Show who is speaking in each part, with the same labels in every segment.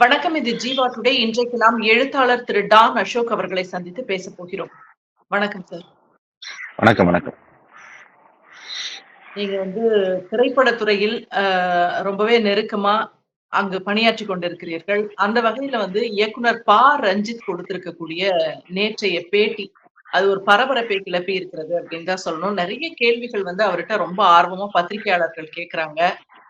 Speaker 1: வணக்கம் இது ஜீவா டுடே. இன்றைக்கு நாம் எழுத்தாளர் திரு டான் அசோக் அவர்களை சந்தித்து பேச போகிறோம். வணக்கம் சார்.
Speaker 2: வணக்கம் வணக்கம்.
Speaker 1: நீங்க வந்து திரைப்படத்துறையில் ரொம்பவே நெருக்கமா அங்கு பணியாற்றி கொண்டிருக்கிறீர்கள். அந்த வகையில வந்து இயக்குனர் பா. ரஞ்சித் கொடுத்திருக்கக்கூடிய நேற்றைய பேட்டி அது ஒரு பரபரப்பை கிளப்பி இருக்கிறது அப்படின்னு தான் சொல்லணும். நிறைய கேள்விகள் வந்து அவர்கிட்ட ரொம்ப ஆர்வமா பத்திரிகையாளர்கள் கேட்கிறாங்க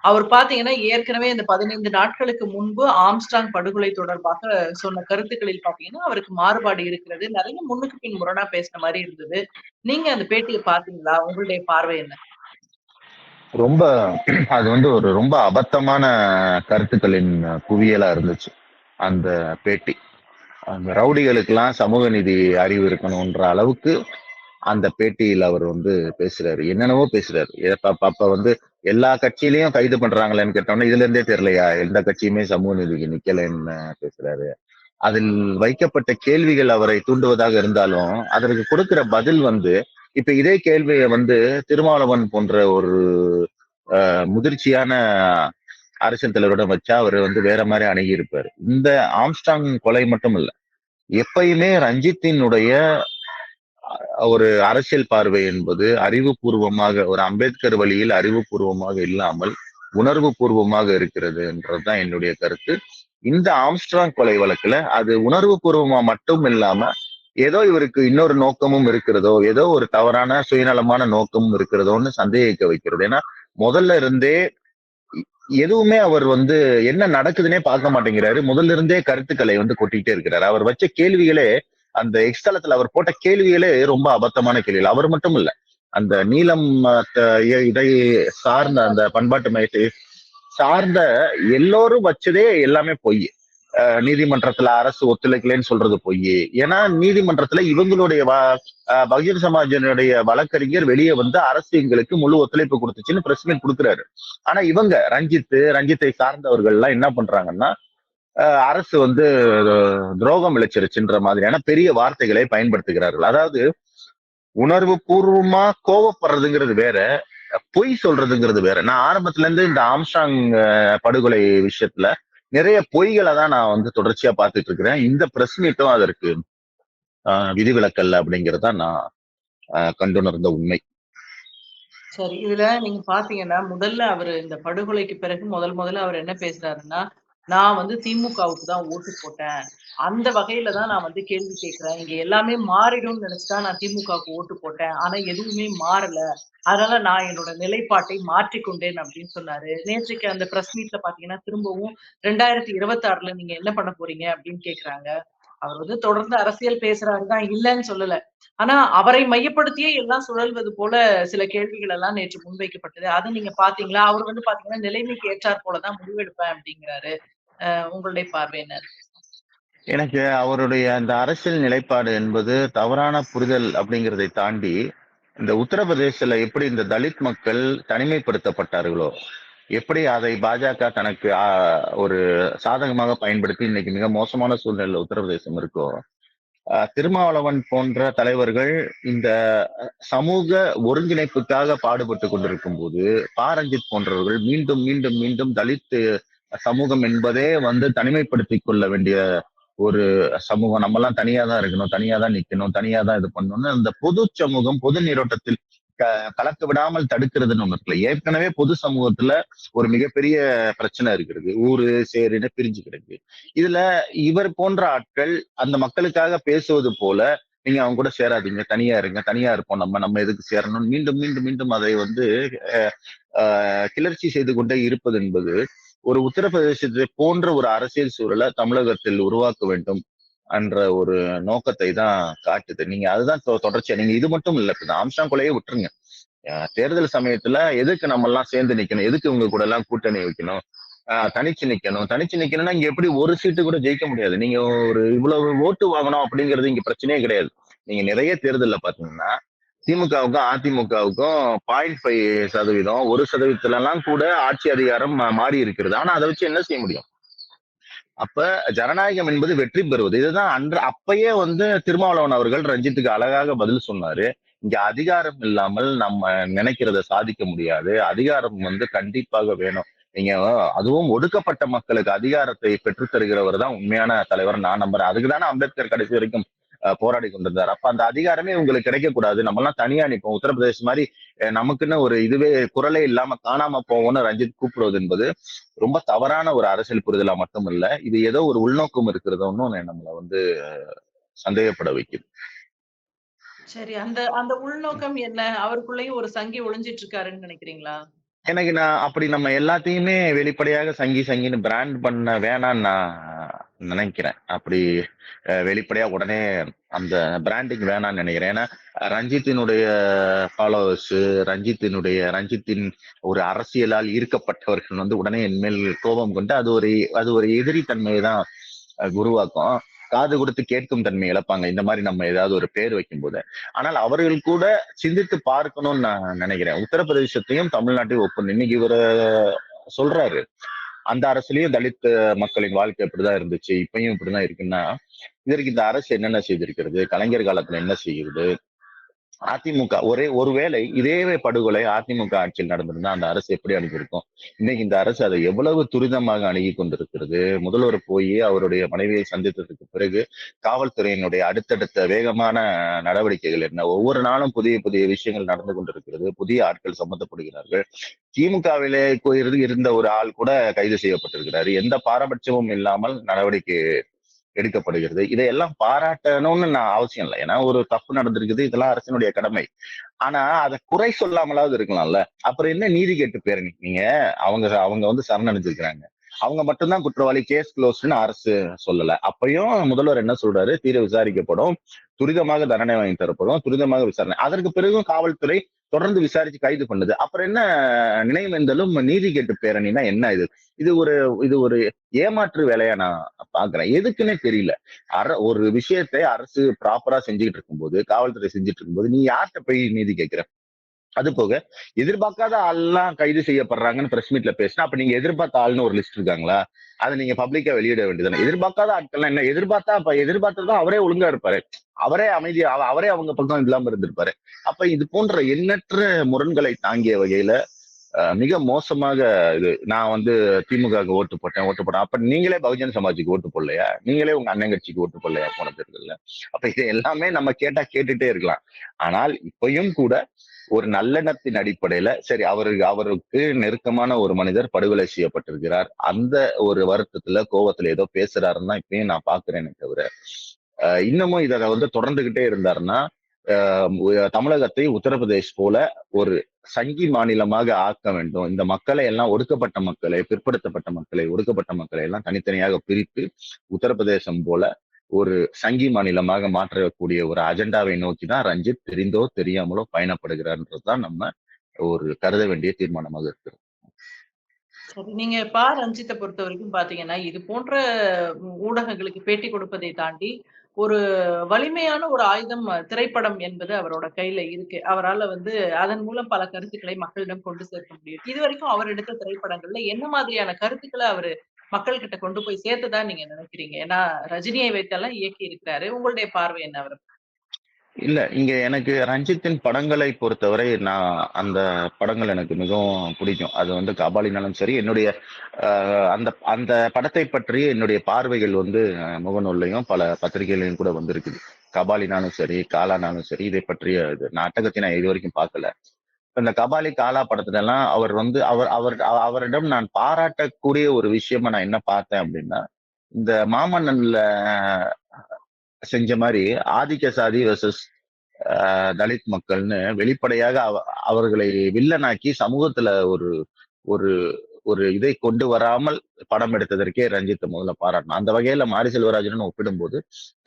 Speaker 1: அவர் பாத்தீங்கன்னா ஏற்கனவே இந்த பதினைந்து நாட்களுக்கு முன்பு ஆம்ஸ்டாங் படுகொலை தொடர்பாக சொன்ன கருத்துக்களில் பாத்தீங்கன்னா அவருக்கு மாறுபாடு இருக்கிறது. நிறைய முன்னுக்கு பின் முரணா பேசின மாதிரி இருந்தது. நீங்க அந்த பேட்டியை பாத்தீங்களா உங்களுடைய பார்வை என்ன?
Speaker 2: ரொம்ப அது வந்து ஒரு ரொம்ப அபத்தமான கருத்துக்களின் குவியலா இருந்துச்சு அந்த பேட்டி. அந்த ரவுடிகளுக்கெல்லாம் சமூக நீதி அறிவு இருக்கணும்ன்ற அளவுக்கு அந்த பேட்டியில் அவர் வந்து பேசுறாரு. என்னென்னவோ பேசுறாரு. அப்ப வந்து எல்லா கட்சியிலையும் கைது பண்றாங்களேன்னு கேட்டோம்னா இதுல இருந்தே தெரியலையா? எந்த கட்சியுமே சமூக நீதிக்கு நிக்கலைன்னு பேசுறாரு? அதில் வைக்கப்பட்ட கேள்விகள் அவரை தூண்டுவதாக இருந்தாலும் அதற்கு கொடுக்கிற பதில் வந்து இப்ப இதே கேள்வியை வந்து திருமாவளவன் போன்ற ஒரு முதிர்ச்சியான அரசியல் தலைவரிடம் வச்சா அவர் வந்து வேற மாதிரி அணுகி இந்த ஆம்ஸ்டாங் கொலை மட்டும் இல்ல எப்பயுமே ரஞ்சித்தினுடைய ஒரு அரசியல் பார்வை என்பது அறிவுபூர்வமாக ஒரு அம்பேத்கர் வழியில் அறிவுபூர்வமாக இல்லாமல் உணர்வு பூர்வமாக இருக்கிறது என்றதுதான் என்னுடைய கருத்து. இந்த ஆம்ஸ்ட்ராங் கொலை வழக்குல அது உணர்வு பூர்வமா மட்டும் இல்லாம ஏதோ இவருக்கு இன்னொரு நோக்கமும் இருக்கிறதோ ஏதோ ஒரு தவறான சுயநலமான நோக்கமும் இருக்கிறதோன்னு சந்தேகிக்க வைக்கிறது. ஏன்னா முதல்ல இருந்தே எதுவுமே அவர் வந்து என்ன நடக்குதுன்னே பார்க்க மாட்டேங்கிறாரு. முதல்ல இருந்தே கருத்துக்களை வந்து கொட்டிக்கிட்டே இருக்கிறாரு. அவர் வச்ச கேள்விகளே அந்த எக்ஸ்தலத்துல அவர் போட்ட கேள்விகளே ரொம்ப அபத்தமான கேள்விகள். அவர் மட்டும் இல்ல அந்த நீளம் இதை சார்ந்த அந்த பண்பாட்டு மையத்தை சார்ந்த எல்லோரும் வச்சதே எல்லாமே பொய். நீதிமன்றத்துல அரசு ஒத்துழைக்கலைன்னு சொல்றது பொய். ஏன்னா நீதிமன்றத்துல இவங்களுடைய பகுஜன் சமாஜனுடைய வழக்கறிஞர் வெளியே வந்து அரசு எங்களுக்கு முழு ஒத்துழைப்பு கொடுத்துச்சுன்னு பிரஸ் மீட் கொடுக்குறாரு. ஆனா இவங்க ரஞ்சித் ரஞ்சித்தை சார்ந்தவர்கள் எல்லாம் என்ன பண்றாங்கன்னா அரசு வந்து துரோகம் இழைச்சிருச்சுன்ற மாதிரியான பெரிய வார்த்தைகளை பயன்படுத்துகிறார்கள். அதாவது உணர்வு பூர்வமா கோவப்படுறதுங்கிறது வேற பொய் சொல்றதுங்கிறது வேற. நான் ஆரம்பத்துல இருந்து இந்த ஆம்சாங் படுகொலை விஷயத்துல நிறைய பொய்களை தான் நான் வந்து தொடர்ச்சியா பார்த்துட்டு இருக்கிறேன். இந்த பிரஸ் மீட்டும் அதற்கு விதிவிலக்கல் விதிவிலக்கல்ல நான் கண்டுணர்ந்த உண்மை.
Speaker 1: சரி இதுல நீங்க பாத்தீங்கன்னா முதல்ல அவர் இந்த படுகொலைக்கு பிறகு முதல் முதல்ல அவர் என்ன பேசுறாருன்னா நான் வந்து திமுகவுக்கு தான் ஓட்டு போட்டேன். அந்த வகையில தான் நான் வந்து கேள்வி கேட்கிறேன். இங்க எல்லாமே மாறிடும்னு நினைச்சுதான் நான் திமுகவுக்கு ஓட்டு போட்டேன். ஆனா எதுவுமே மாறல. அதனால நான் என்னோட நிலைப்பாட்டை மாற்றிக்கொண்டேன் அப்படின்னு சொன்னாரு. நேற்றுக்கு அந்த பிரஸ் மீட்ல பாத்தீங்கன்னா திரும்பவும் ரெண்டாயிரத்தி இருபத்தி ஆறுல நீங்க என்ன பண்ண போறீங்க அப்படின்னு கேக்குறாங்க. அவர் வந்து தொடர்ந்து அரசியல் பேசுறாருதான் இல்லைன்னு சொல்லல. ஆனா அவரை மையப்படுத்தியே எல்லாம் சுழல்வது போல சில கேள்விகள் எல்லாம் நேற்று முன்வைக்கப்பட்டது. அதை நீங்க பாத்தீங்களா? அவர் வந்து பாத்தீங்கன்னா நிலைமைக்கு ஏற்றாற் போலதான் முடிவெடுப்பேன் அப்படிங்கிறாரு. உங்களுடைய பார்வையினர்
Speaker 2: எனக்கு அவருடைய அந்த அரசியல் நிலைப்பாடு என்பது தவறான புரிதல் அப்படிங்கிறதை தாண்டி இந்த உத்தரப்பிரதேசல எப்படி இந்த தலித் மக்கள் தனிமைப்படுத்தப்பட்டார்களோ எப்படி அதை பாஜக தனக்கு ஒரு சாதகமாக பயன்படுத்தி இன்னைக்கு மிக மோசமான சூழ்நிலையில உத்தரப்பிரதேசம் இருக்கோ திருமாவளவன் போன்ற தலைவர்கள் இந்த சமூக ஒருங்கிணைப்புக்காக பாடுபட்டு கொண்டிருக்கும் போது பாரஞ்சித் போன்றவர்கள் மீண்டும் மீண்டும் மீண்டும் தலித்து சமூகம் என்பதே வந்து தனிமைப்படுத்திக் கொள்ள வேண்டிய ஒரு சமூகம். நம்ம எல்லாம் தனியா தான் இருக்கணும் தனியா தான் நிக்கணும் தனியா தான் இது பண்ணணும்னு அந்த பொது சமூகம் பொது நீரோட்டத்தில் க- கலக்க விடாமல் தடுக்கிறதுன்னு ஒண்ணு இருக்குல்ல. ஏற்கனவே பொது சமூகத்துல ஒரு மிகப்பெரிய பிரச்சனை இருக்கிறது. ஊரு சேருன்னு பிரிஞ்சு கிடக்கு. இதுல இவர் போன்ற ஆட்கள் அந்த மக்களுக்காக பேசுவது போல நீங்க அவங்க கூட சேராதீங்க. தனியா இருங்க தனியா இருப்போம். நம்ம நம்ம எதுக்கு சேரணும்? மீண்டும் மீண்டும் மீண்டும் அதை வந்து அஹ், கிளர்ச்சி செய்து கொண்டே இருப்பது என்பது ஒரு உத்தரப்பிரதேசத்தை போன்ற ஒரு அரசியல் சூழலை தமிழகத்தில் உருவாக்க வேண்டும் என்ற ஒரு நோக்கத்தை தான் காட்டுது. நீங்க அதுதான் தொடர்ச்சியா நீங்க இது மட்டும் இல்ல இப்ப இந்த விட்டுருங்க. தேர்தல் சமயத்துல எதுக்கு நம்ம எல்லாம் சேர்ந்து நிக்கணும்? எதுக்கு உங்க கூட எல்லாம் கூட்டணி வைக்கணும்? தனிச்சு நிக்கணும். தனிச்சு நிக்கணும்னா இங்க எப்படி ஒரு சீட்டு கூட ஜெயிக்க முடியாது. நீங்க ஒரு இவ்வளவு ஓட்டு வாங்கணும் அப்படிங்கிறது இங்க பிரச்சனையே கிடையாது. நீங்க நிறைய தேர்தல்ல பாத்தீங்கன்னா திமுகவுக்கும் அதிமுகவுக்கும் பாயிண்ட் ஃபைவ் சதவீதம் ஒரு சதவீதத்துல எல்லாம் கூட ஆட்சி அதிகாரம் மாறி இருக்கிறது. ஆனா அதை வச்சு என்ன செய்ய முடியும்? அப்ப ஜனநாயகம் என்பது வெற்றி பெறுவது. இதுதான் அன்று அப்பயே வந்து திருமாவளவன் அவர்கள் ரஞ்சித்துக்கு அழகாக பதில் சொன்னாரு. இங்க அதிகாரம் இல்லாமல் நம்ம நினைக்கிறத சாதிக்க முடியாது. அதிகாரம் வந்து கண்டிப்பாக வேணும். நீங்க அதுவும் ஒடுக்கப்பட்ட மக்களுக்கு அதிகாரத்தை பெற்றுத் தருகிறவர் தான் உண்மையான தலைவர். நான் நம்புறேன். அதுக்கு தானே அம்பேத்கர் கடைசி வரைக்கும் போராடி கொண்டிருந்தார். அப்ப அந்த அதிகாரமே உங்களுக்கு கிடைக்க கூடாது நம்ம எல்லாம் தனியா நிற்போம் உத்தரப்பிரதேசம் மாதிரி நமக்குன்னு ஒரு இதுவே குரலே இல்லாம காணாம போவோம்னு ரஞ்சித் கூப்பிடுவது என்பது ரொம்ப தவறான ஒரு அரசியல் புரிதலா மட்டும் இல்ல இது ஏதோ ஒரு உள்நோக்கம் இருக்கிறதுன்னு நம்மள வந்து சந்தேகப்பட வைக்குது.
Speaker 1: சரி அந்த அந்த உள்நோக்கம் என்ன? அவருக்குள்ளேயும் ஒரு சங்கி ஒளிஞ்சிட்டு இருக்காருன்னு நினைக்கிறீங்களா?
Speaker 2: எனக்கு நான் அப்படி நம்ம எல்லாத்தையுமே வெளிப்படையாக சங்கி சங்கின்னு பிராண்ட் பண்ண வேணாம்னு நான் நினைக்கிறேன். அப்படி வெளிப்படையா உடனே அந்த பிராண்டிங் வேணாம்னு நினைக்கிறேன். ஏன்னா ரஞ்சித்தினுடைய ஃபாலோவர்ஸ் ரஞ்சித்தினுடைய ரஞ்சித்தின் ஒரு அரசியலால் ஈர்க்கப்பட்டவர்கள் வந்து உடனே என்மேல் கோபம் கொண்டு அது ஒரு அது ஒரு எதிரி தன்மையை தான் உருவாக்கும். காது கொடுத்து கேட்கும் தன்மை இழப்பாங்க. இந்த மாதிரி நம்ம ஏதாவது ஒரு பேர் வைக்கும்போது. ஆனால் அவர்கள் கூட சிந்தித்து பார்க்கணும்னு நான் நினைக்கிறேன். உத்தரப்பிரதேசத்தையும் தமிழ்நாட்டையும் ஒப்பந்தம். இன்னைக்கு இவரு சொல்றாரு. அந்த அரசுலயும் தலித் மக்களின் வாழ்க்கை இப்படிதான் இருந்துச்சு இப்பயும் இப்படிதான் இருக்குன்னா இதற்கு இந்த அரசு என்னென்ன செய்திருக்கிறது? கலைஞர் காலத்துல என்ன செய்கிறது? அதிமுக ஒரே ஒருவேளை இதே படுகொலை அதிமுக ஆட்சியில் நடந்திருந்தா அந்த அரசு எப்படி அணுகிருக்கும் இன்னைக்கு இந்த அரசு அதை எவ்வளவு துரிதமாக அணுகி கொண்டிருக்கிறது? முதல்வர் போய் அவருடைய மனைவியை சந்தித்ததுக்கு பிறகு காவல்துறையினுடைய அடுத்தடுத்த வேகமான நடவடிக்கைகள் என்ன? ஒவ்வொரு நாளும் புதிய புதிய விஷயங்கள் நடந்து கொண்டிருக்கிறது. புதிய ஆட்கள் சம்பந்தப்படுகிறார்கள் திமுகவிலே இருந்து இருந்த ஒரு ஆள் கூட கைது செய்யப்பட்டிருக்கிறார். எந்த பாரபட்சமும் இல்லாமல் நடவடிக்கை எடுக்கப்படுகிறது. இதையெல்லாம் பாராட்டணும்னு நான் அவசியம் இல்லை. ஏன்னா ஒரு தப்பு நடந்திருக்குது இதெல்லாம் அரசினுடைய கடமை. ஆனா அதை குறை சொல்லாமலாவது இருக்கலாம்ல. அப்புறம் என்ன நீதி கேட்டு பேரணி? நீங்க அவங்க அவங்க வந்து சரணடைஞ்சிருக்கிறாங்க. அவங்க மட்டும்தான் குற்றவாளி கேஸ் க்ளோஸ்னு அரசு சொல்லல. அப்பயும் முதல்வர் என்ன சொல்றாரு? தீர விசாரிக்கப்படும். துரிதமாக தண்டனை வாங்கி தரப்படும். துரிதமாக விசாரணை. அதற்கு பிறகும் காவல்துறை தொடர்ந்து விசாரிச்சு கைது பண்ணுது. அப்புறம் என்ன நினைவேந்தலும் நீதி கேட்டு பேரணினா என்ன இது? இது ஒரு இது ஒரு ஏமாற்று வேலையா நான் பாக்குறேன். எதுக்குன்னே தெரியல. அர ஒரு விஷயத்தை அரசு ப்ராப்பரா செஞ்சுக்கிட்டு இருக்கும்போது காவல்துறை செஞ்சுட்டு இருக்கும்போது நீ யார்கிட்ட போய் நீதி கேட்கிற அது போக எதிர்பார்க்காத ஆள்லாம் கைது செய்யப்படுறாங்கன்னு பிரஸ் மீட்ல பேசினா அப்ப நீங்க எதிர்பார்த்த ஆள்னு ஒரு லிஸ்ட் இருக்காங்களா? அதை நீங்க பப்ளிக்கா வெளியிட வேண்டியதானே எதிர்பார்க்காத ஆட்கள்லாம் என்ன? எதிர்பார்த்தா அப்ப எதிர்பார்த்ததான் அவரே ஒழுங்கா இருப்பாரு. அவரே அமைதி அவ- அவரே அவங்க பக்கம் இல்லாம இருந்திருப்பாரு. அப்ப இது போன்ற எண்ணற்ற முரண்களை தாங்கிய வகையில மிக மோசமாக இது நான் வந்து திமுக ஓட்டு போட்டேன் ஓட்டு போட்டேன். அப்ப நீங்களே பகுஜன் சமாஜுக்கு ஓட்டு போடலையா? நீங்களே உங்க அண்ணன் கட்சிக்கு ஓட்டு போடலையா? போன தேர்தல்ல. அப்ப இது எல்லாமே நம்ம கேட்டா கேட்டுட்டே இருக்கலாம். ஆனால் இப்பயும் கூட ஒரு நல்லெண்ணத்தின் அடிப்படையில சரி அவருக்கு அவருக்கு நெருக்கமான ஒரு மனிதர் படுகொலை செய்யப்பட்டிருக்கிறார். அந்த ஒரு வருத்தத்துல கோவத்துல ஏதோ பேசுறாருன்னு தான் இப்பயும் நான் பாக்குறேன் தவிர இன்னமும் இதை வந்து தொடர்ந்துகிட்டே இருந்தாருன்னா தமிழகத்தை உத்தரப்பிரதேஷ் போல ஒரு சங்கி மாநிலமாக ஆக்க வேண்டும். இந்த மக்களை எல்லாம் ஒடுக்கப்பட்ட மக்களை பிற்படுத்தப்பட்ட மக்களை ஒடுக்கப்பட்ட மக்களை எல்லாம் தனித்தனியாக பிரித்து உத்தரப்பிரதேசம் போல ஒரு சங்கி மாநிலமாக மாற்றக்கூடிய ஒரு அஜெண்டாவை நோக்கி தான் ரஞ்சித் தெரிந்தோ தெரியாமலோ பயணப்படுகிறார்ன்றதுதான் நம்ம ஒரு கருத வேண்டிய தீர்மானமாக
Speaker 1: இருக்கிறோம் நீங்க பா ரஞ்சித்தை பொறுத்த வரைக்கும் பாத்தீங்கன்னா இது போன்ற ஊடகங்களுக்கு பேட்டி கொடுப்பதை தாண்டி ஒரு வலிமையான ஒரு ஆயுதம் திரைப்படம் என்பது அவரோட கையில இருக்கு. அவரால வந்து அதன் மூலம் பல கருத்துக்களை மக்களிடம் கொண்டு சேர்க்க முடியும். இது வரைக்கும் அவர் எடுத்த திரைப்படங்கள்ல என்ன மாதிரியான கருத்துக்களை அவரு மக்கள் கிட்ட கொண்டு போய் சேர்த்துதான் நீங்க நினைக்கிறீங்க? ஏன்னா ரஜினியை வைத்தெல்லாம் இயக்கி இருக்கிறாரு. உங்களுடைய பார்வை என்ன அவர்?
Speaker 2: இல்ல இங்க எனக்கு ரஞ்சித்தின் படங்களை பொறுத்தவரை நான் அந்த படங்கள் எனக்கு மிகவும் பிடிக்கும். அது வந்து கபாலினாலும் சரி என்னுடைய ஆஹ், அந்த அந்த படத்தை பற்றி என்னுடைய பார்வைகள் வந்து முகநூல்லையும் பல பத்திரிகைகளையும் கூட வந்திருக்குது. கபாலினாலும் சரி காலானாலும் சரி இதை பற்றிய இது நாட்டகத்தை நான் இது வரைக்கும் பார்க்கல. இந்த கபாலி காலா படத்துல எல்லாம் அவர் வந்து அவர் அவர் அவரிடம் நான் பாராட்டக்கூடிய ஒரு விஷயமா நான் என்ன பார்த்தேன் அப்படின்னா இந்த மாமன்னன்ல செஞ்ச மாதிரி ஆதிக்க சாதி வர்சஸ் தலித் மக்கள்னு வெளிப்படையாக அவ- அவர்களை வில்லனாக்கி சமூகத்துல ஒரு ஒரு ஒரு இதை கொண்டு வராமல் படம் எடுத்ததற்கே ரஞ்சித் முதல்ல பாராட்டணும். அந்த வகையில மாரி செல்வராஜன் ஒப்பிடும்போது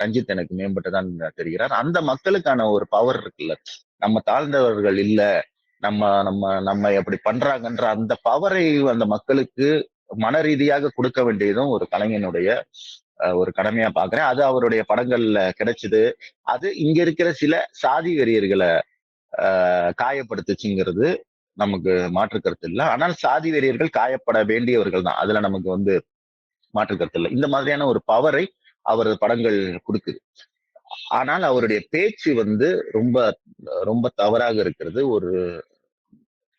Speaker 2: ரஞ்சித் எனக்கு மேம்பட்டுதான் தெரிகிறார். அந்த மக்களுக்கான ஒரு பவர் இருக்குல்ல. நம்ம தாழ்ந்தவர்கள் இல்ல நம்ம நம்ம நம்ம எப்படி பண்றாங்கன்ற அந்த பவரை அந்த மக்களுக்கு மன ரீதியாக கொடுக்க வேண்டியதும் ஒரு கலைஞனுடைய ஒரு கடமையா பாக்குறேன். அது அவருடைய படங்கள்ல கிடைச்சது. அது இங்க இருக்கிற சில சாதி வெறியர்களை ஆஹ், காயப்படுத்துச்சுங்கிறது நமக்கு மாற்று கருத்து இல்லை. ஆனால் சாதி வெறியர்கள் காயப்பட வேண்டியவர்கள் தான். அதுல நமக்கு வந்து மாற்று கருத்து இல்லை. இந்த மாதிரியான ஒரு பவரை அவரது படங்கள் கொடுக்குது. ஆனால் அவருடைய பேச்சு வந்து ரொம்ப ரொம்ப தவறாக இருக்கிறது. ஒரு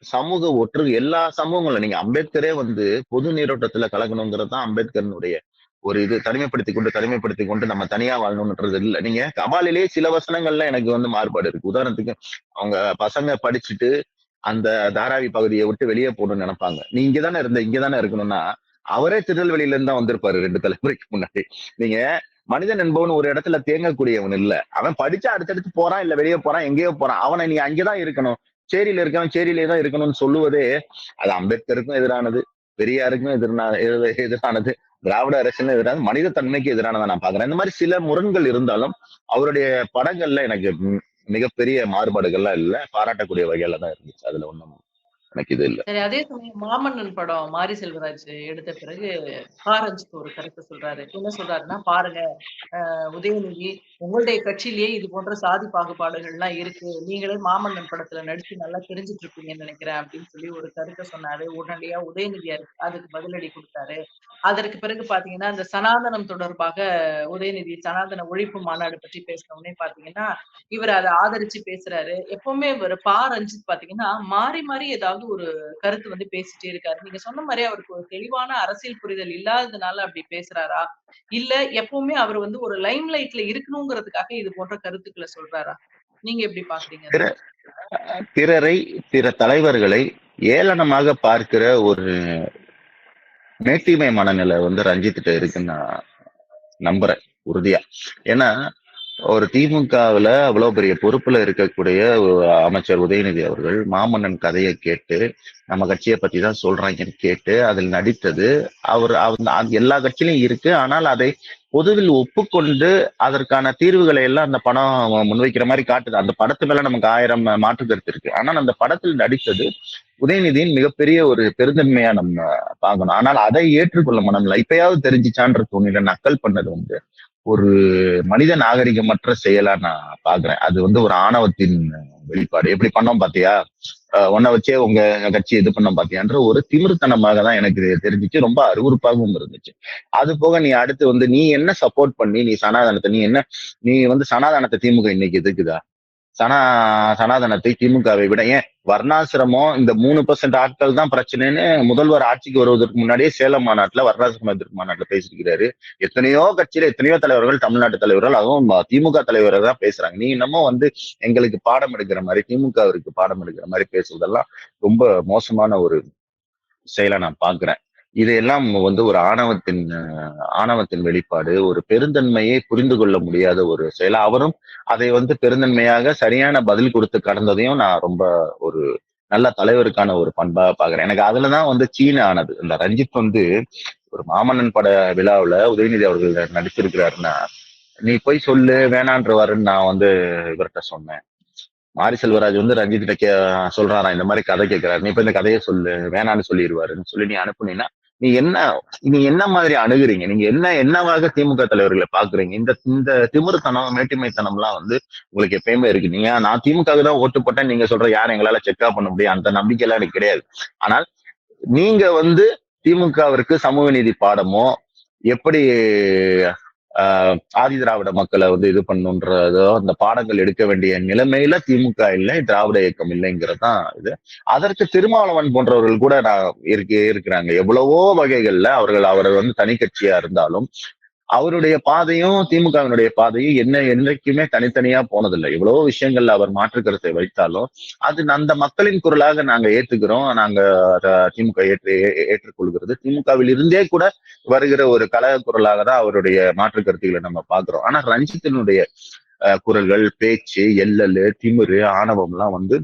Speaker 2: சமூக ஒற்று எல்லா சமூகங்களும் நீங்க அம்பேத்கரே வந்து பொது நீரோட்டத்துல கலக்கணுங்கிறது தான் அம்பேத்கர்னுடைய ஒரு இது. தனிமைப்படுத்தி கொண்டு தனிமைப்படுத்தி கொண்டு நம்ம தனியா வாழணும்ன்றது இல்ல. நீங்க கபாலிலே சில வசனங்கள்ல எனக்கு வந்து மாறுபாடு இருக்கு. உதாரணத்துக்கு அவங்க பசங்க படிச்சுட்டு அந்த தாராவி பகுதியை விட்டு வெளியே போகணும்னு நினைப்பாங்க. நீ இங்கதானே இருந்த இங்கதானே இருக்கணும்னா அவரே திருநெல்வேலியில இருந்தா தான் வந்திருப்பாரு ரெண்டு தலைமுறைக்கு முன்னாடி. நீங்க மனிதன் என்பவன் ஒரு இடத்துல தேங்கக்கூடியவன் இல்ல. அவன் படிச்சா அடுத்தடுத்து போறான் இல்ல வெளியே போறான் எங்கேயோ போறான். அவனை நீ அங்கேதான் இருக்கணும். சேரியில இருக்கான் சேரியிலே தான் இருக்கணும்னு சொல்லுவதே அது அம்பேத்கருக்கும் எதிரானது பெரியாருக்கும் எதிரான எதிரானது திராவிட அரசுன்னு எதிரானது மனித தன்மைக்கு எதிரானதை நான் பாக்குறேன் இந்த மாதிரி சில முரண்கள் இருந்தாலும் அவருடைய படங்கள்ல எனக்கு மிகப்பெரிய மாறுபாடுகள்லாம் இல்ல பாராட்டக்கூடிய வகையில தான் இருந்துச்சு. அதுல ஒண்ணும் எனக்கு இது இல்ல.
Speaker 1: சரி அதே சமயம் மாமன்னன் படம் மாரி செல்வராஜ் எடுத்த பிறகு ஆரஞ்சுக்கு ஒரு கருத்தை சொல்றாரு. என்ன சொல்றாருன்னா பாருங்க உதயநிதி உங்களுடைய கட்சியிலேயே இது போன்ற சாதி பாகுபாடுகள்லாம் இருக்கு. நீங்களே மாமன்னன் படத்துல நடிச்சு நல்லா தெரிஞ்சுட்டு இருப்பீங்கன்னு நினைக்கிறேன் அப்படின்னு சொல்லி ஒரு கருத்தை சொன்னாரு. உடனடியா உதயநிதி அதுக்கு அதுக்கு பதிலடி கொடுத்தாரு. அதற்கு பிறகு பாத்தீங்கன்னா இந்த சனாதனம் தொடர்பாக உதயநிதி சனாதன ஒழிப்பு மாநாடு பற்றி பேசின உடனே பாத்தீங்கன்னா இவர் அதை ஆதரிச்சு பேசுறாரு. எப்பவுமே இவர் பா ரஞ்சித் பாத்தீங்கன்னா மாறி மாறி ஏதாவது ஒரு கருத்து வந்து பேசிட்டே இருக்காரு. நீங்க சொன்ன மாதிரி அவருக்கு ஒரு தெளிவான அரசியல் புரிதல் இல்லாததுனால அப்படி பேசுறாரா? இல்ல எப்பவுமே அவர் வந்து ஒரு லைம் லைட்ல இருக்கணுங்கிறதுக்காக இது போன்ற கருத்துக்களை சொல்றாரா? நீங்க எப்படி பாக்குறீங்க
Speaker 2: பிற- பிறரை பிற தலைவர்களை ஏளனமாக பார்க்கிற ஒரு மேட்டிமை மனநிலை வந்து ரஞ்சித்திட்ட இருக்குன்னு நான் நம்புறேன் உறுதியா. ஏன்னா ஒரு திமுகவுல அவ்வளவு பெரிய பொறுப்புல இருக்கக்கூடிய அமைச்சர் உதயநிதி அவர்கள் மாமன்னன் கதையை கேட்டு நம்ம கட்சியை பத்தி தான் சொல்றாங்கன்னு கேட்டு அதில் நடித்தது. அவர் எல்லா கட்சியிலும் இருக்கு. ஆனால் அதை பொதுவில் ஒப்புக்கொண்டு அதற்கான தீர்வுகளை எல்லாம் அந்த படம் முன்வைக்கிற மாதிரி காட்டுது. அந்த படத்து மேல நமக்கு ஆயிரம் மாற்று கருத்து இருக்கு. ஆனால் அந்த படத்தில் நடித்தது உதயநிதியின் மிகப்பெரிய ஒரு பெருந்தன்மையா நம்ம பார்க்கணும். ஆனால் அதை ஏற்றுக்கொள்ள மனம்ல இப்பயாவது தெரிஞ்சுச்சான்ற தோணியில நக்கல் பண்ணது வந்து ஒரு மனித நாகரிகமற்ற செயலா நான் பாக்குறேன் அது வந்து ஒரு ஆணவத்தின் வெளிப்பாடு. எப்படி பண்ணோம் பாத்தியா? உன்னை வச்சே உங்க கட்சி இது பண்ண பாத்தியான்ற ஒரு திமிர்த்தனமாக தான் எனக்கு தெரிஞ்சிச்சு தெரிஞ்சுச்சு. ரொம்ப அருவறுப்பாகவும் இருந்துச்சு. அது போக நீ அடுத்து வந்து நீ என்ன சப்போர்ட் பண்ணி நீ சனாதனத்தை நீ என்ன நீ வந்து சனாதனத்தை திமுக இன்னைக்கு எதுக்குதா சனா சனாதனத்தை திமுகவை விட ஏன் வர்ணாசிரமம் இந்த மூணு பர்சன்ட் ஆட்கள் தான் பிரச்சனைன்னு முதல்வர் ஆட்சிக்கு வருவதற்கு முன்னாடியே சேலம் மாநாட்டுல வர்ணாசிரம எதிர்ப்பு மாநாட்டுல பேசியிருக்கிறாரு. எத்தனையோ கட்சியில எத்தனையோ தலைவர்கள் தமிழ்நாட்டு தலைவர்கள் அதுவும் திமுக தலைவர்கள் தான் பேசுறாங்க. நீ இன்னமும் வந்து எங்களுக்கு பாடம் எடுக்கிற மாதிரி திமுகவிற்கு பாடம் எடுக்கிற மாதிரி பேசுவதெல்லாம் ரொம்ப மோசமான ஒரு செயலை நான் பாக்குறேன் இதையெல்லாம் வந்து ஒரு ஆணவத்தின் ஆணவத்தின் வெளிப்பாடு ஒரு பெருந்தன்மையை புரிந்து கொள்ள முடியாத ஒரு செயல். அவரும் அதை வந்து பெருந்தன்மையாக சரியான பதில் கொடுத்து கடந்ததையும் நான் ரொம்ப ஒரு நல்ல தலைவருக்கான ஒரு பண்பா பாக்குறேன் எனக்கு அதுலதான் வந்து சீன ஆனது இந்த ரஞ்சித் வந்து ஒரு மாமன்னன் பட விழாவில் உதயநிதி அவர்கள் நடிச்சிருக்கிறாருன்னா நீ போய் சொல்லு வேணான்றவாருன்னு நான் வந்து இவர்கிட்ட சொன்னேன். மாரி செல்வராஜ் வந்து ரஞ்சித் கிட்ட கே சொல்றாராம் இந்த மாதிரி கதை கேட்கிறாரு நீ இப்ப இந்த கதையை சொல்லு வேணான்னு சொல்லிடுவாருன்னு சொல்லி நீ அனுப்புனீன்னா நீ என்ன நீ என்ன மாதிரி அணுகுறீங்க? நீங்க என்ன என்னவாக திமுக தலைவர்களை பாக்குறீங்க? இந்த இந்த திமிர்த்தனம் மேட்டுமைத்தனம் எல்லாம் வந்து உங்களுக்கு எப்பயுமே இருக்கு. நீங்க நான் திமுக தான் ஓட்டு போட்டேன் நீங்க சொல்ற யாரும் எங்களால செக்அப் பண்ண முடியும்? அந்த நம்பிக்கை எல்லாம் எனக்கு கிடையாது. ஆனால் நீங்க வந்து திமுகவிற்கு சமூக நீதி பாடமோ எப்படி ஆதி திராவிட மக்களை வந்து இது பண்ணுன்றதோ அந்த பாடங்கள் எடுக்க வேண்டிய நிலைமையில திமுக இல்லை திராவிட இயக்கம் இல்லைங்கிறது தான் இது. அதற்கு திருமாவளவன் போன்றவர்கள் கூட நான் இருக்கே இருக்கிறாங்க. எவ்வளவோ வகைகள்ல அவர்கள் அவர் வந்து தனி கட்சியா இருந்தாலும் அவருடைய பாதையும் திமுகவினுடைய பாதையும் என்ன என்றைக்குமே தனித்தனியா போனதில்லை. எவ்வளவோ விஷயங்கள்ல அவர் மாற்று கருத்தை வைத்தாலும் அது அந்த மக்களின் குரலாக நாங்க ஏத்துக்கிறோம். நாங்க திமுக ஏற்று ஏ- ஏற்றுக்கொள்கிறது. திமுகவில் இருந்தே கூட வருகிற ஒரு கழக குரலாக தான் அவருடைய மாற்று கருத்துக்களை நம்ம பாக்குறோம் ஆனா ரஞ்சித்தினுடைய குரல்கள் பேச்சு எல்லல் திமிரு ஆணவம் எல்லாம் வந்து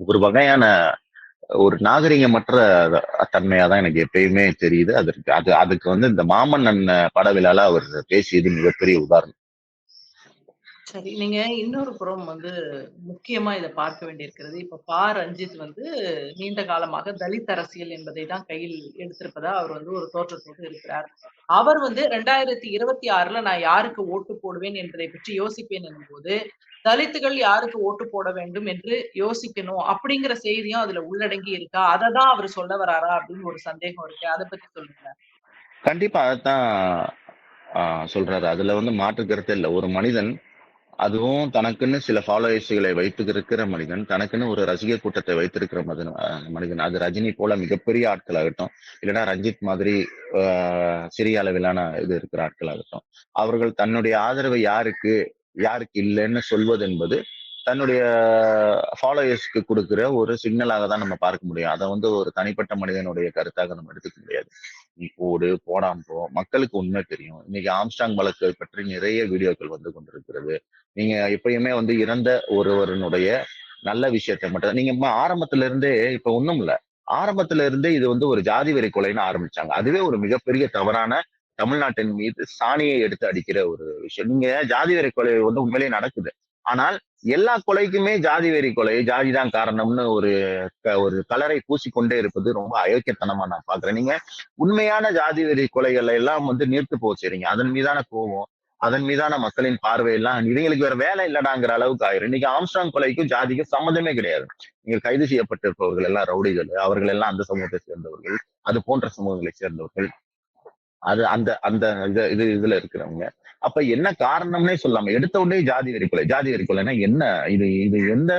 Speaker 2: ஒரு வகையான ஒரு நாகரிகமற்ற தன்மையா தான் எனக்கு எப்பயுமே தெரியுது. அதற்கு அது அதுக்கு வந்து இந்த மாமன்னன் படவிழால அவர் பேசியது மிகப்பெரிய உதாரணம்.
Speaker 1: சரி நீங்க இன்னொரு புறம் வந்து முக்கியமா இதை பார்க்க வேண்டியிருக்கிறது. இப்ப பா. ரஞ்சித் வந்து நீண்ட காலமாக தலித் அரசியல் என்பதை தான் கையில் எடுத்திருப்பதா அவர் வந்து ஒரு தோற்றத்தோடு இருக்கிறார். அவர் வந்து ரெண்டாயிரத்தி இருபத்தி ஆறுல நான் யாருக்கு ஓட்டு போடுவேன் என்பதை பற்றி யோசிப்பேன் என்போது தலித்துகள் யாருக்கு ஓட்டு போட வேண்டும் என்று யோசிக்கணும் அப்படிங்கிற செய்தியும் அதுல உள்ளடங்கி இருக்கா? அதை தான் அவர் சொல்ல வராரா அப்படின்னு ஒரு சந்தேகம் இருக்கு. அதை பத்தி சொல்லுங்க
Speaker 2: கண்டிப்பா அதான் ஆஹ் சொல்றாரு. அதுல வந்து மாற்று கருத்து இல்லை. ஒரு மனிதன் அதுவும் தனக்குன்னு சில ஃபாலோவர்ஸ்களை வைத்திருக்கிற மனிதன் தனக்குன்னு ஒரு ரசிகர் கூட்டத்தை வைத்திருக்கிற மதன் மனிதன். அது ரஜினி போல மிகப்பெரிய ஆட்கள் ஆகட்டும் இல்லைன்னா ரஞ்சித் மாதிரி ஆஹ் சிறிய அளவிலான இது இருக்கிற ஆட்களாகட்டும். அவர்கள் தன்னுடைய ஆதரவை யாருக்கு யாருக்கு இல்லைன்னு சொல்வது என்பது தன்னுடைய ஃபாலோயர்ஸ்க்கு கொடுக்கிற ஒரு சிக்னலாக தான் நம்ம பார்க்க முடியும். அதை வந்து ஒரு தனிப்பட்ட மனிதனுடைய கருத்தாக நம்ம எடுத்துக்க முடியாது. நீ போடு போடாம போ. மக்களுக்கு உண்மை தெரியும். இன்னைக்கு ஆம்ஸ்டாங் வழக்கு பற்றி நிறைய வீடியோக்கள் வந்து கொண்டிருக்கிறது. நீங்க எப்பயுமே வந்து இறந்த ஒருவருடைய நல்ல விஷயத்தை மட்டும் நீங்க ஆரம்பத்துல இருந்தே இப்ப ஒண்ணும் இல்ல. ஆரம்பத்துல இருந்தே இது வந்து ஒரு ஜாதி வெறி கொலைன்னு ஆரம்பிச்சாங்க. அதுவே ஒரு மிகப்பெரிய தவறான தமிழ்நாட்டின் மீது சாணியை எடுத்து அடிக்கிற ஒரு விஷயம். நீங்க ஜாதி வெறி கொலை வந்து உண்மையிலேயே நடக்குது? ஆனால் எல்லா கொலைக்குமே ஜாதி வெறி கொலை ஜாதி தான் காரணம்னு ஒரு க- ஒரு கலரை பூசிக்கொண்டே இருப்பது ரொம்ப அயோக்கியத்தனமா நான் பாக்குறேன் நீங்க உண்மையான ஜாதி வெறி கொலைகளை எல்லாம் வந்து நிறுத்து போச்சுறீங்க அதன் மீதான கோபம் அதன் மீதான மக்களின் பார்வையெல்லாம் இவங்களுக்கு வேற வேலை இல்லடாங்கிற அளவுக்கு ஆயிரும். இன்னைக்கு ஆம்ஸ்ட்ராங் கொலைக்கும் ஜாதிக்கும் சம்மந்தமே கிடையாது. நீங்க கைது செய்யப்பட்டிருப்பவர்கள் எல்லாம் ரவுடிகள் அவர்கள் எல்லாம் அந்த சமூகத்தை சேர்ந்தவர்கள் அது போன்ற சமூகங்களை சேர்ந்தவர்கள். அது அந்த அந்த இது இது இதுல இருக்கிறவங்க. அப்ப என்ன காரணம்னே சொல்லாம எடுத்த உடனே ஜாதி வெறி கொலை ஜாதி வெறி கொலைன்னா என்ன? இது இது எந்த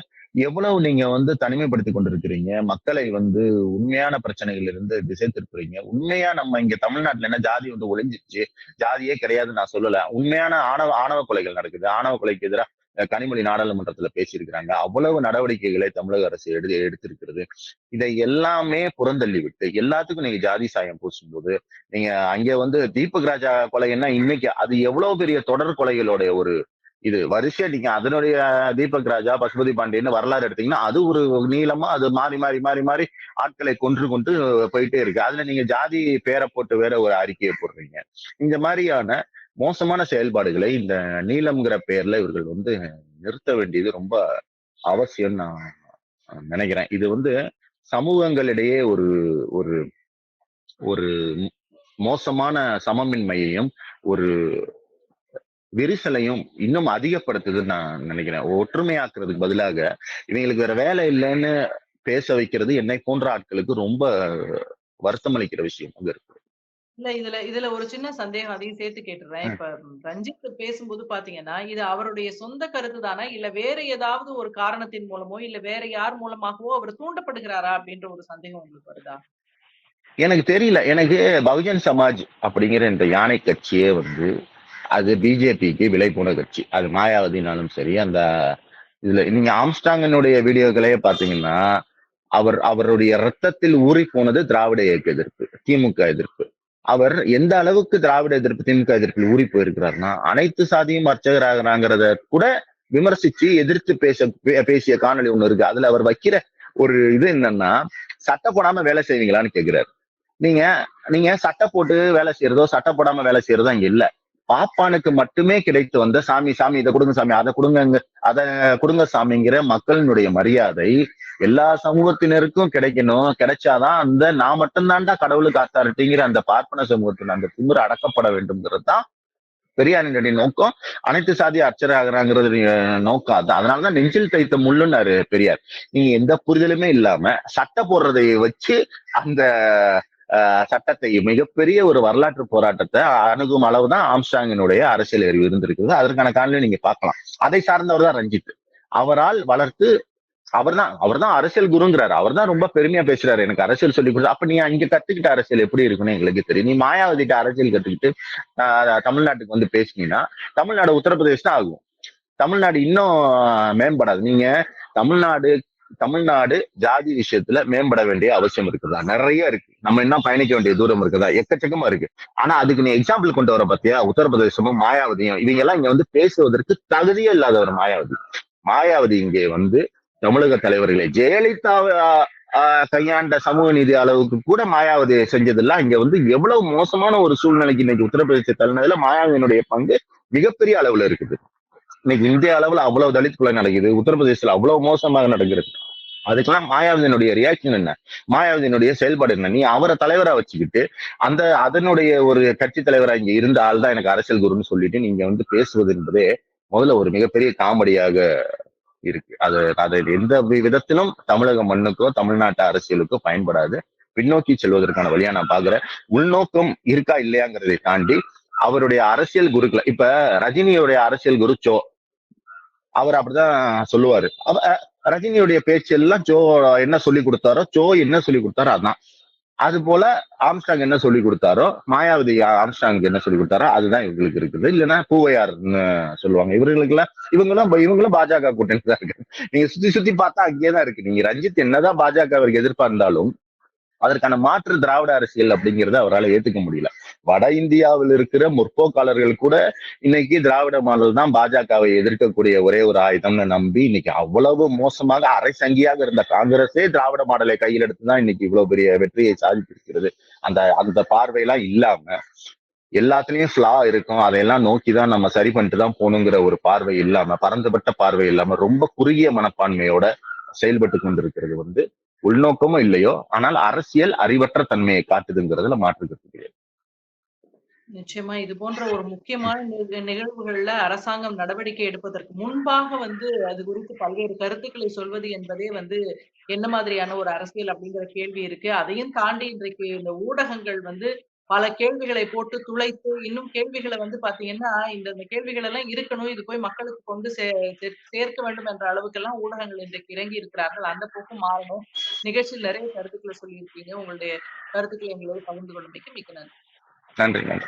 Speaker 2: எவ்வளவு நீங்க வந்து தனிமைப்படுத்தி கொண்டிருக்கிறீங்க? மக்களை வந்து உண்மையான பிரச்சனைகள் இருந்து திசை திருப்புறீங்க. உண்மையா நம்ம இங்க தமிழ்நாட்டுல என்ன ஜாதி வந்து ஒளிஞ்சிச்சு ஜாதியே கிடையாதுன்னு நான் சொல்லல. உண்மையான ஆணவ ஆணவ கொலைகள் நடக்குது. ஆணவ கொலைக்கு எதிராக கனிமொழி நாடாளுமன்றத்துல பேசியிருக்கிறாங்க. அவ்வளவு நடவடிக்கைகளை தமிழக அரசு எடுத்து எடுத்திருக்கிறது. இதை எல்லாமே புறந்தள்ளி விட்டு எல்லாத்துக்கும் நீங்க ஜாதி சாயம் பூசும்போது நீங்க அங்க வந்து தீபக் ராஜா கொலைன்னா இன்னைக்கு அது எவ்வளவு பெரிய தொடர் கொலைகளோட ஒரு இது. வரிசையா நீங்க அதனுடைய தீபக் ராஜா பசுபதி பாண்டியன்னு வரலாறு எடுத்தீங்கன்னா அது ஒரு நீளமா அது மாறி மாறி மாறி மாறி ஆட்களை கொன்று கொண்டு போயிட்டே இருக்கு. அதுல நீங்க ஜாதி பேரை போட்டு வேற ஒரு அறிக்கையை போடுறீங்க. இந்த மாதிரியான மோசமான செயல்பாடுகளை இந்த நீளம்ங்கிற பெயர்ல இவர்கள் வந்து நிறுத்த வேண்டியது ரொம்ப அவசியம் நான் நினைக்கிறேன். இது வந்து சமூகங்களிடையே ஒரு ஒரு ஒரு மோசமான சமமின்மையையும் ஒரு விரிசலையும் இன்னும் அதிகப்படுத்துதுன்னு நான் நினைக்கிறேன். ஒற்றுமையாக்குறதுக்கு பதிலாக இவங்களுக்கு வேற வேலை இல்லைன்னு பேச வைக்கிறது என்னை போன்ற ஆட்களுக்கு ரொம்ப வருத்தம் அளிக்கிற விஷயம் அங்க இருக்கு.
Speaker 1: இல்ல இதுல இதுல ஒரு சின்ன சந்தேகம் அதையும் சேர்த்து கேட்டுறேன். இப்ப ரஞ்சித் பேசும்போது பாத்தீங்கன்னா இது அவருடைய சொந்த கருத்து தானே? இல்ல வேற ஏதாவது ஒரு காரணத்தின் மூலமோ இல்ல வேற யார் மூலமாகவோ அவர் தூண்டப்படுகிறாரா? அப்படின்ற ஒரு சந்தேகம் உங்களுக்கு வருதா?
Speaker 2: எனக்கு தெரியல. எனக்கு பகுஜன் சமாஜ் அப்படிங்கிற இந்த யானை கட்சியே வந்து அது பிஜேபிக்கு விலை போன கட்சி. அது மாயாவதினாலும் சரி அந்த இதுல நீங்க ஆம்ஸ்டாங்கனுடைய வீடியோக்களையே பாத்தீங்கன்னா அவர் அவருடைய ரத்தத்தில் ஊறி போனது திராவிட இயக்க எதிர்ப்பு திமுக எதிர்ப்பு. அவர் எந்த அளவுக்கு திராவிட எதிர்ப்பு திமுக எதிர்ப்பில் ஊறி போயிருக்கிறார்னா அனைத்து சாதியும் அர்ச்சகராகிறாங்கிறத கூட விமர்சிச்சு எதிர்த்து பேச பேசிய காணொலி ஒண்ணு இருக்கு. அதுல அவர் வைக்கிற ஒரு இது என்னன்னா சட்டை போடாம வேலை செய்வீங்களான்னு கேக்குறாரு. நீங்க நீங்க சட்டை போட்டு வேலை செய்யறதோ சட்டை போடாம வேலை செய்யறதோ அங்க இல்ல. பாப்பானுக்கு மட்டுமே கிடைத்து வந்த சாமி சாமி இதை கொடுங்க சாமி அதை கொடுங்க அத கொடுங்க சாமிங்கிற மக்களினுடைய மரியாதை எல்லா சமூகத்தினருக்கும் கிடைக்கணும். கிடைச்சாதான் அந்த நான் மட்டும்தான்டா கடவுளுக்கு அத்தாரிட்டிங்கிற அந்த பார்ப்பன சமூகத்தில் அந்த திமுறை அடக்கப்பட வேண்டும்ங்கிறது தான் பெரியாரினுடைய நோக்கம். அனைத்து சாதி அர்ச்சராகிறாங்கிறது நோக்கம் அதான் அதனாலதான் நெஞ்சில் தைத்த முள்ளுன்னாரு பெரியார். நீங்க எந்த புரிதலுமே இல்லாம சட்டை போடுறதை வச்சு அந்த சட்டத்தை மிகப்பெரிய ஒரு வரலாற்று போராட்டத்தை அணுகும் அளவு தான் ஆம்ஸ்டாங்கினுடைய அரசியல் அறிவு இருந்திருக்குது அதற்கான காரணம் நீங்க பார்க்கலாம். அதை சார்ந்தவர் தான் ரஞ்சித். அவரால் வளர்த்து அவர் தான் அவர் தான் அரசியல் குருங்கிறாரு. அவர் தான் ரொம்ப பெருமையா பேசுறாரு. எனக்கு அரசியல் சொல்லி கொடுத்து அப்ப நீ அங்க கத்துக்கிட்ட அரசியல் எப்படி இருக்குன்னு எங்களுக்கு தெரியும். நீ மாயாவதிட்ட அரசியல் கத்துக்கிட்டு தமிழ்நாட்டுக்கு வந்து பேசினீங்கன்னா தமிழ்நாடு உத்தரப்பிரதேஷ் தான் ஆகும். தமிழ்நாடு இன்னும் மேம்படாது. நீங்க தமிழ்நாடு தமிழ்நாடு ஜாதி விஷயத்துல மேம்பட வேண்டிய அவசியம் இருக்குதா? நிறைய இருக்கு. நம்ம என்ன பயணிக்க வேண்டிய தூரம் இருக்குதா? எக்கச்சக்கமா இருக்கு. ஆனா அதுக்கு நீ எக்ஸாம்பிள் கொண்டு வர பத்தியா? உத்தரப்பிரதேசமும் மாயாவதியும். இவங்க எல்லாம் இங்க வந்து பேசுவதற்கு தகுதியே இல்லாத ஒரு மாயாவதி. மாயாவதி இங்கே வந்து தமிழக தலைவர்களை ஜெயலலிதா கையாண்ட சமூக நீதி அளவுக்கு கூட மாயாவதி செஞ்சதெல்லாம் இங்க வந்து எவ்வளவு மோசமான ஒரு சூழ்நிலைக்கு இன்னைக்கு உத்தரப்பிரதேச தலைநகரில் மாயாவதியினுடைய பங்கு மிகப்பெரிய அளவுல இருக்குது. இன்னைக்கு இந்திய அளவுல அவ்வளவு தலித் கொலை நடக்குது உத்தரப்பிரதேசத்துல அவ்வளவு மோசமாக நடக்கிறது. அதுக்கெல்லாம் மாயாவதியினுடைய ரியாக்ஷன் என்ன? மாயாவதியினுடைய செயல்பாடு என்ன? நீ அவரை தலைவரா வச்சுக்கிட்டு அந்த அதனுடைய ஒரு கட்சி தலைவரா இங்க இருந்த ஆள் தான் எனக்கு அரசியல் குருன்னு சொல்லிட்டு நீங்க வந்து பேசுவது என்பதே முதல்ல ஒரு மிகப்பெரிய காமெடியாக இருக்கு. அது அது எந்த விதத்திலும் தமிழக மண்ணுக்கோ தமிழ்நாட்டு அரசியலுக்கோ பயன்படாது. பின்னோக்கி செல்வதற்கான வழியா நான் பாக்குறேன் உள்நோக்கம் இருக்கா இல்லையாங்கிறதை தாண்டி அவருடைய அரசியல் குருக்களை இப்ப ரஜினியுடைய அரசியல் குரு சோ அவர் அப்படிதான் சொல்லுவாரு. அவ ரஜினியுடைய பேச்சு எல்லாம் ஜோ என்ன சொல்லி கொடுத்தாரோ ஜோ என்ன சொல்லி கொடுத்தாரோ அதான். அது போல ஆம்ஸ்டாங் என்ன சொல்லி கொடுத்தாரோ மாயாவதி ஆம்ஸ்டாங் என்ன சொல்லி கொடுத்தாரோ அதுதான் இவங்களுக்கு இருக்குது. இல்லைன்னா பூவையார்னு சொல்லுவாங்க. இவர்களுக்கெல்லாம் இவங்களும் இவங்களும் பாஜக கூட்டணி தான் இருக்கு நீங்க சுத்தி சுத்தி பார்த்தா அங்கேயேதான் இருக்கு. நீங்க ரஞ்சித் என்னதான் பாஜக அவருக்கு எதிர்பார்ந்தாலும் அதற்கான மாற்று திராவிட அரசியல் அப்படிங்கறத அவரால் ஏத்துக்க முடியல. வட இந்தியாவில் இருக்கிற முற்போக்காளர்கள் கூட இன்னைக்கு திராவிட மாடல் தான் பாஜகவை எதிர்க்கக்கூடிய ஒரே ஒரு ஆயுதம்னு நம்பி இன்னைக்கு அவ்வளவு மோசமாக அரை சங்கியாக இருந்த காங்கிரஸே திராவிட மாடலை கையில் எடுத்துதான் இன்னைக்கு இவ்வளவு பெரிய வெற்றியை சாதித்திருக்கிறது. அந்த அந்த பார்வையெல்லாம் இல்லாம எல்லாத்துலயும் ஃபிளா இருக்கும். அதையெல்லாம் நோக்கி தான் நம்ம சரி பண்ணிட்டு தான் போகணுங்கிற ஒரு பார்வை இல்லாம பறந்துபட்ட பார்வை இல்லாம ரொம்ப குறுகிய மனப்பான்மையோட செயல்பட்டு கொண்டிருக்கிறது வந்து உள்நோக்கமும் இல்லையோ ஆனால் அரசியல் அறிவற்ற தன்மையை காட்டுதுங்கிறதுல மாற்றுக்கிறது கிடையாது.
Speaker 1: நிச்சயமா இது போன்ற ஒரு முக்கியமான நிக- நிகழ்வுகள்ல அரசாங்கம் நடவடிக்கை எடுப்பதற்கு முன்பாக வந்து அது குறித்து பல்வேறு கருத்துக்களை சொல்வது என்பதே வந்து என்ன மாதிரியான ஒரு அரசியல் அப்படிங்கிற கேள்வி இருக்கு. அதையும் தாண்டி இன்றைக்கு இந்த ஊடகங்கள் வந்து பல கேள்விகளை போட்டு துளைத்து இன்னும் கேள்விகளை வந்து பாத்தீங்கன்னா இந்த இந்த கேள்விகள் எல்லாம் இருக்கணும் இது போய் மக்களுக்கு கொண்டு சே சே- சேர்க்க வேண்டும் என்ற அளவுக்கெல்லாம் ஊடகங்கள் இன்றைக்கு இறங்கி இருக்கிறார்கள். அந்த போக்கு மாறணும். நிகழ்ச்சியில் நிறைய கருத்துக்களை சொல்லியிருக்கீங்க. உங்களுடைய கருத்துக்களை எங்களோடு பகிர்ந்து கொள்ளுமைக்கு மிக்க நன்றி.
Speaker 2: நன்றி நன்றி.